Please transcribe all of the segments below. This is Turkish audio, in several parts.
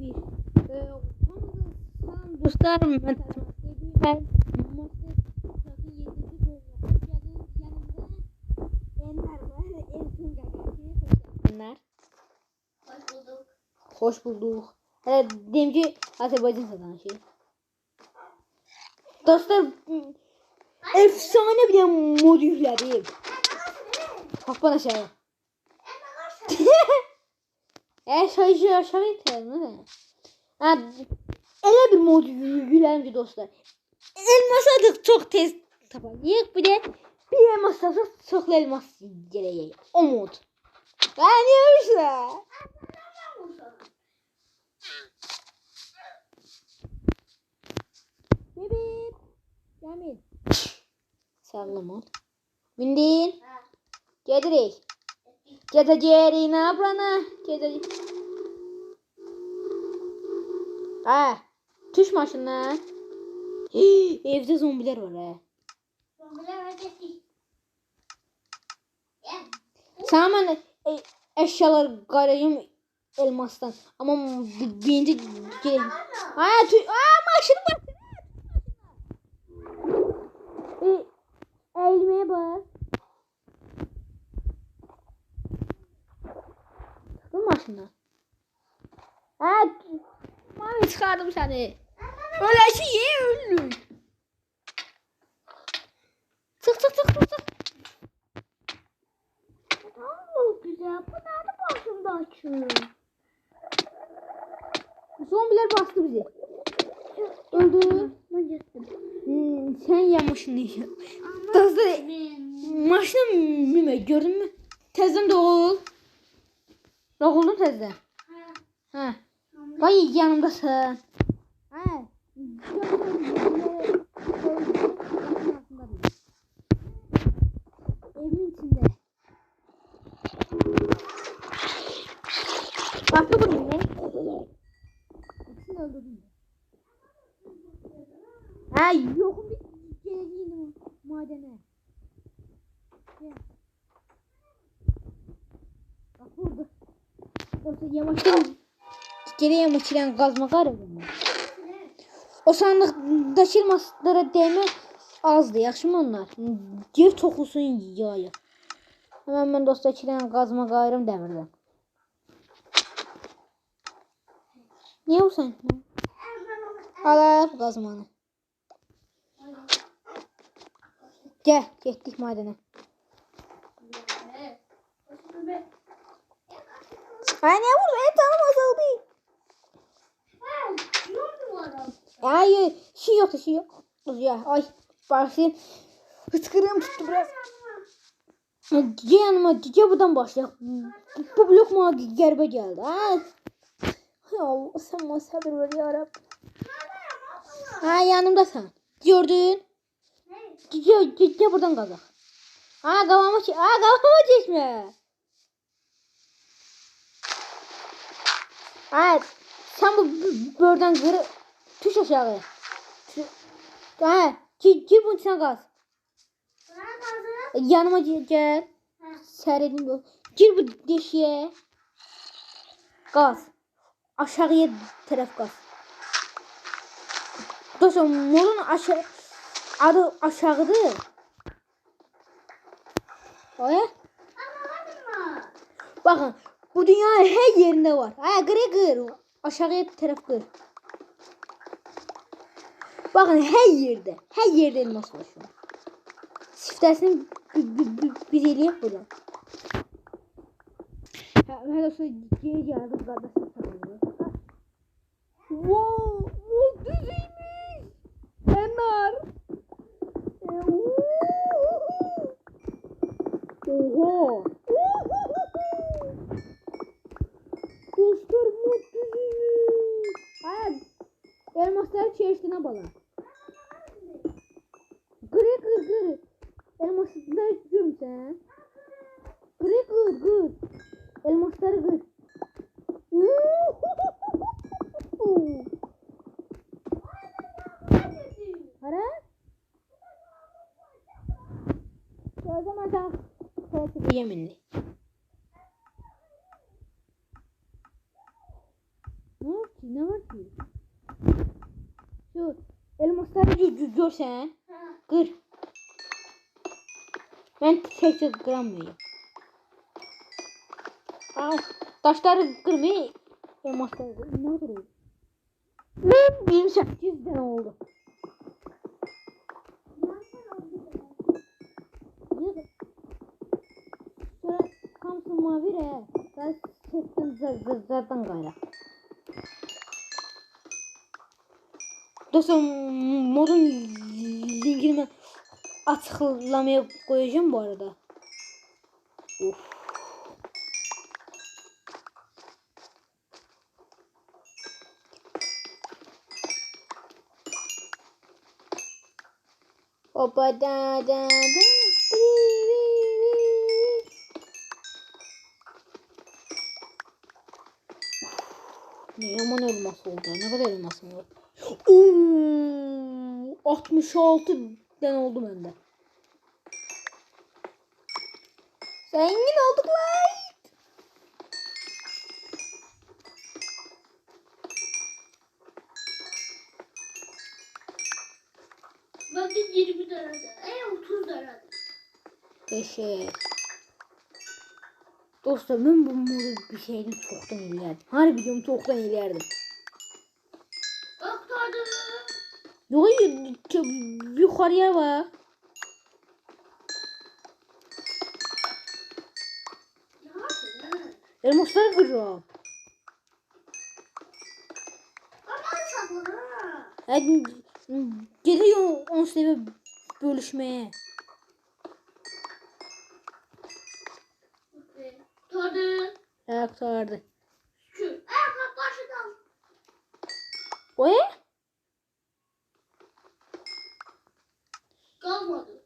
bir. Dostlar tasmasya büyümen. Master Sakın yedisi böyle. Yanın yanımda Enler var. Gagası. Enler. Hoş bulduk. Hoş bulduk. Evet demci Azerbaycan satan şey. Dostlar efsane bir mod yükledim. Bak bana aşağıya. E şöyle aşağı itelim değil mi? Ha, elə bir mod ki dostlar. Elmas adık çok tez tapacağıq. Bir de bir elmas tapsaq çoxlu elmas gələcək. O mod. Öyle? Bibip. Cemil. Sağlam ol. Bindin. Gedirik. Gedəcəyik, nə buranı? Gedəcək. Ha. Tuş maşınına. Hii, Evde zombiler var ha. Zombiler. Sana mən e, əşyalar qarayım elmasdan. Amma bi- birinci gelin. Ha, tu Aa, maşın var. E, eğilmeye bak. Bu maşından. Ha, tu- mami çıkardım seni. Öyle şey ye ölür. Çık çık çık çık çık. Oo, güzel. Bu nerede başımda açıyor? Zombiler bastı bizi. Öldü. Ben gittim. Hmm, sen yamışsın diye. Dostlar maşını müme gördün mü? Tezden doğul. Doğuldun tezden. Ha, Ha. Vay yanımdasın. Ha. Evin içinde. Baktı bu ne? İkisini öldürdüm. Ha yokum bir geleceğim madene. Gel. Bak burada. Orada yavaştan geriye maçılan kazma qarım. O sandıqdakı elmaslara değme azdı, yaxşımı onlar? Yer toxusun yaya. Hemen mən dostakilən qazma qayrım dəmirdən. Niyə vursan? Al bu qazmanı. Gəl, getdik madənə. Ay niyə vurdu? Ey canım azaldı. Ay şey yok şey yok. Ya ay başlayayım. Hıçkırığım tuttu biraz. Gel yanıma gel buradan başlayalım. Bu blok bana gerbe geldi. Ha? Ya Allah, sen bana sabır ver ya Rab. Ha yanımdasın. Gördün. Gel, gel, gel buradan kazak. Ha kavama, ha kavama çeşme. Ha sen bu b- buradan kırı tuş aşağıya. Ha gir, gir bunun içine gaz. Yanıma gel. bu. Gir bu deşiğe. Gaz. Aşağıya taraf gaz. Dostum molun aşağı adı aşağıdır. Oya. Bakın bu dünyanın her yerinde var. Ha gırı gır. Aşağıya taraf gır. Bakın her yerde. Her yerde elmas var şu an. Siftesini eləyək buradan. Hələ sonra geri gəldim qardaşım sağlığı. Wow, bu düzeymiş. Enar. Oha. Elmasları çeşitine bala. Gırı gır gır. Elmasları görüm sen. Gırı gır gır. Elmasları gır. Hara? O zaman sen Fatih yeminli. Ne var ki? Ne var ki? Şu elmasları gö gö görsen. Ha. Kır. Ben tek tek kıramıyorum. Aa, taşları kırmayı elmasları kır. Ne kırıyor? Ben 28 tane oldu. Sonra kamsın mavi re. Ben sesten zaten gayra. Dostum modun linkini ben açıklamaya koyacağım bu arada. Of. Hoppa da da da. Ne yaman elmas oldu. Ne kadar elmas var? Oo, 66 den oldu bende. Zengin olduk lan. Ben de 20 lirada. E 30 lirada. Teşekkür. Dostlar ben bu modu bir şeyden çoktan ilerledim. Harbi diyorum çoktan ilerledim. Bak tadı. Yok yukarıya bak. Elmasları kırıyorum. Ha. Hadi geliyor on sebebi bölüşmeye. E, Tadı. Ayaklardı. Şu. Ayak karşıdan. O ne? Kalmadı.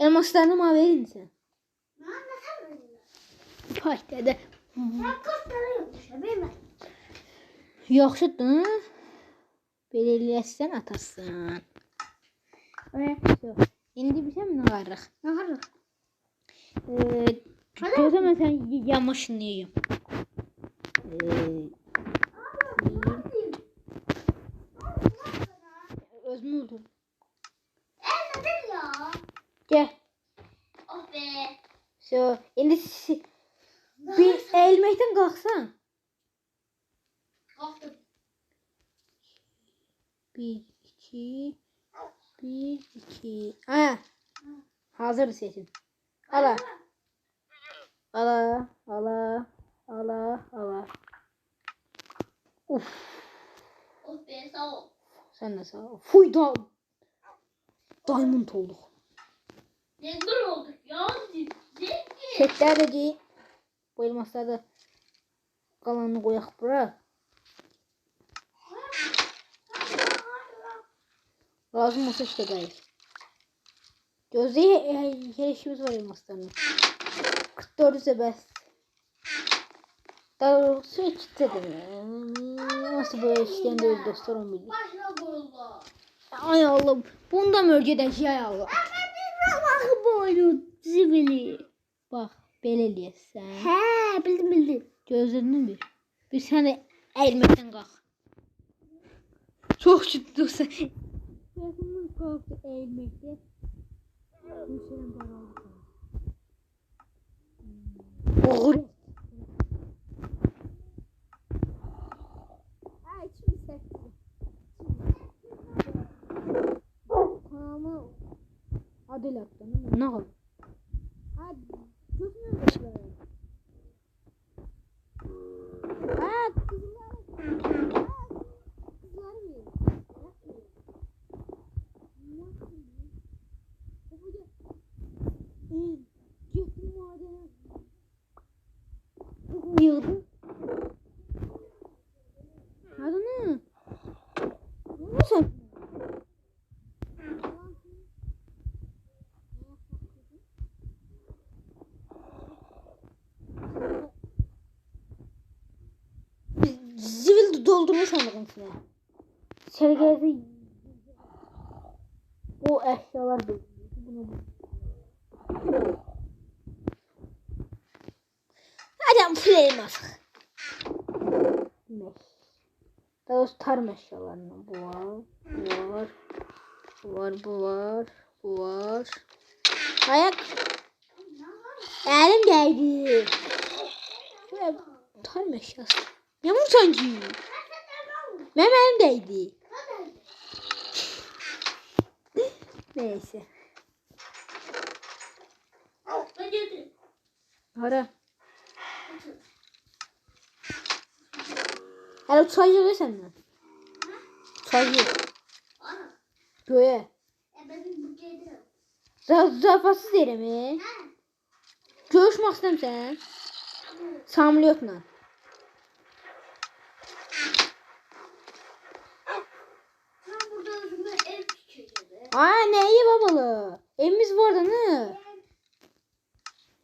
Elmaslarını verin sen? Hay dede. Ben kaç tane yapmış ya bilmem. Yaxşıdır. Belə eləyəsən atasan. Evet. İndi bizə nə qarıq? Ne var? Ee, gözə mən sən yamaşınlayım. Ee, özümü öldüm. Elmadın ya. Gəl. Oh be. So, indi bir əyilməkdən qalxsan. Kalktım. 1 2 1 2 Ha. Hazır sesin. Ala. Ala, ala, ala, ala. Uf, Oh be sağ ol. sen de sağ ol. Fuy da Diamond olduk. Zengin olduk ya. Setler de. Bu elmasları da kalanını koyak bırak. Lazım olsa işte gayet. Gözde her işimiz var elmaslarının. 44 ise bes. Daha doğrusu iki dedim. Nasıl böyle işleyen de öyle dostlar on bildi. Başına vuruldu. Ay Allah'ım. Bunda mı önceden şey Allah. Bak boynu zibili. Bak belirleyesen. He bildim bildim. Gözlerini bir. Bir sene eğilmekten kalk. Çok ciddi olsa. Yakınlık kalktı eğilmekte. Gülşen'in daraldı. Kanalımı adıyla attın. Ne oldu? Hadi. Gözünü bekle. Aa kızlar. Aa, Kızlar mı? Yıldı. Hadi ne? Ne sen? Zivil doldurma içine. Sergeyde bu eşyalar. Bunu Hadi full elmas. Ne? Daha doğrusu tarım eşyalarından bu var. Bu var. Bu var, bu var. Bu var. Ayak. Elim. Şöyle tarım eşyası. Ne bu sanki? Değdi. Neyse. Ara. Hele çaycı ver senden. Çaycı. Ana. Göğe. Zarafatsız yerim mi? Görüşmek istem sen. Samliyotla. Ben burada özüme ev çekeceğim. Aa ne iyi babalı. Evimiz var da ne?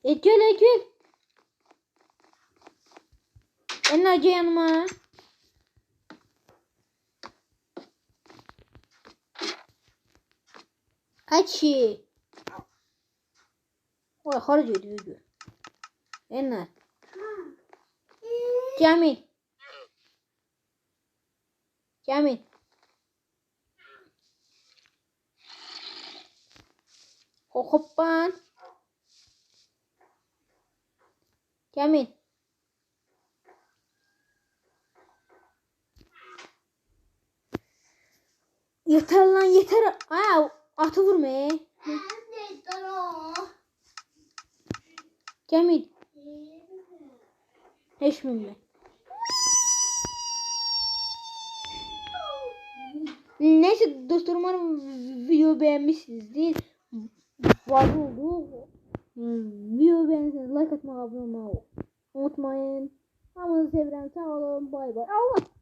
E gel e gel. En acı yanıma. Açı. Oy harcı ediyor. En Cemil. Cemil. Hoppan. Cemil. Yeter lan yeter. Aa, atı vurma. Cemil. Hiç mi? Neyse dostlar umarım video beğenmişsinizdir. Var oldu. Video beğendiyseniz like atmayı, abone olmayı unutmayın. Amanızı seviyorum. Sağ olun. Bay bay. Allah.